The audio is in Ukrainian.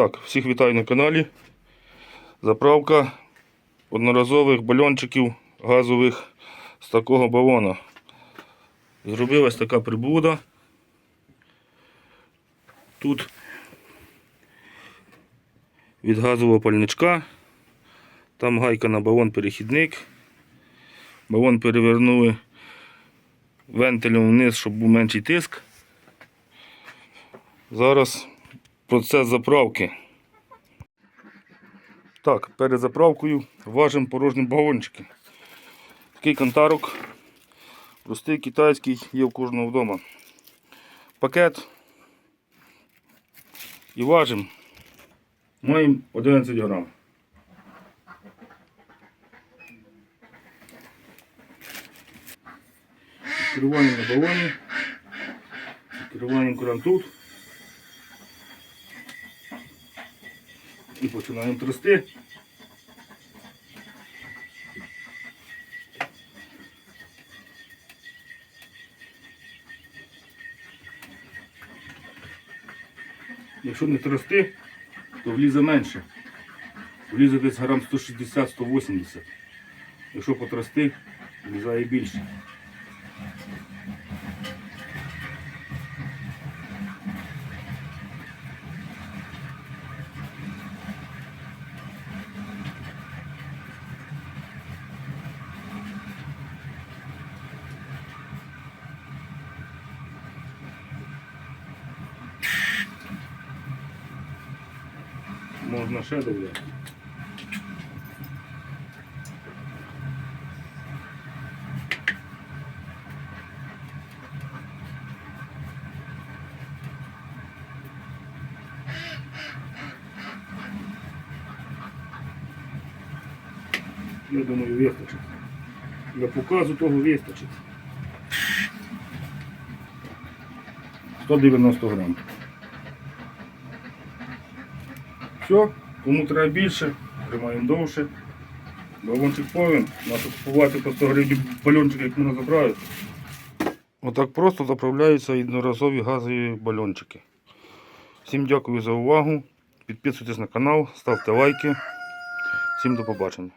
Так, всіх вітаю на каналі. Заправка одноразових бальончиків газових з такого балона. Зробилась така прибуда. Тут від газового пальничка. Там гайка на балон перехідник. Балон перевернули вентилем вниз, щоб був менший тиск. Зараз процес заправки. Так, перед заправкою важимо порожні балончики. Такий кантарок. Простий китайський є в кожного вдома. Пакет. І важимо. Маємо 11 грам. Відкриваємо на балоні. Відкриваємо кран тут. І починаємо трясти. Якщо не трясти, то влізе менше. Влізе десь грам 160-180. Якщо потрясти, влізає більше. Можна ще додати. Я думаю, вистачить. Для показу того вистачить. 190 грам. Все, кому треба більше, тримаємо довше. Балончик повен, Нас купувати по 100 гривень бальончик, як мене забирають. Отак просто заправляються одноразові газові бальончики. Всім дякую за увагу. Підписуйтесь на канал, ставте лайки. Всім до побачення.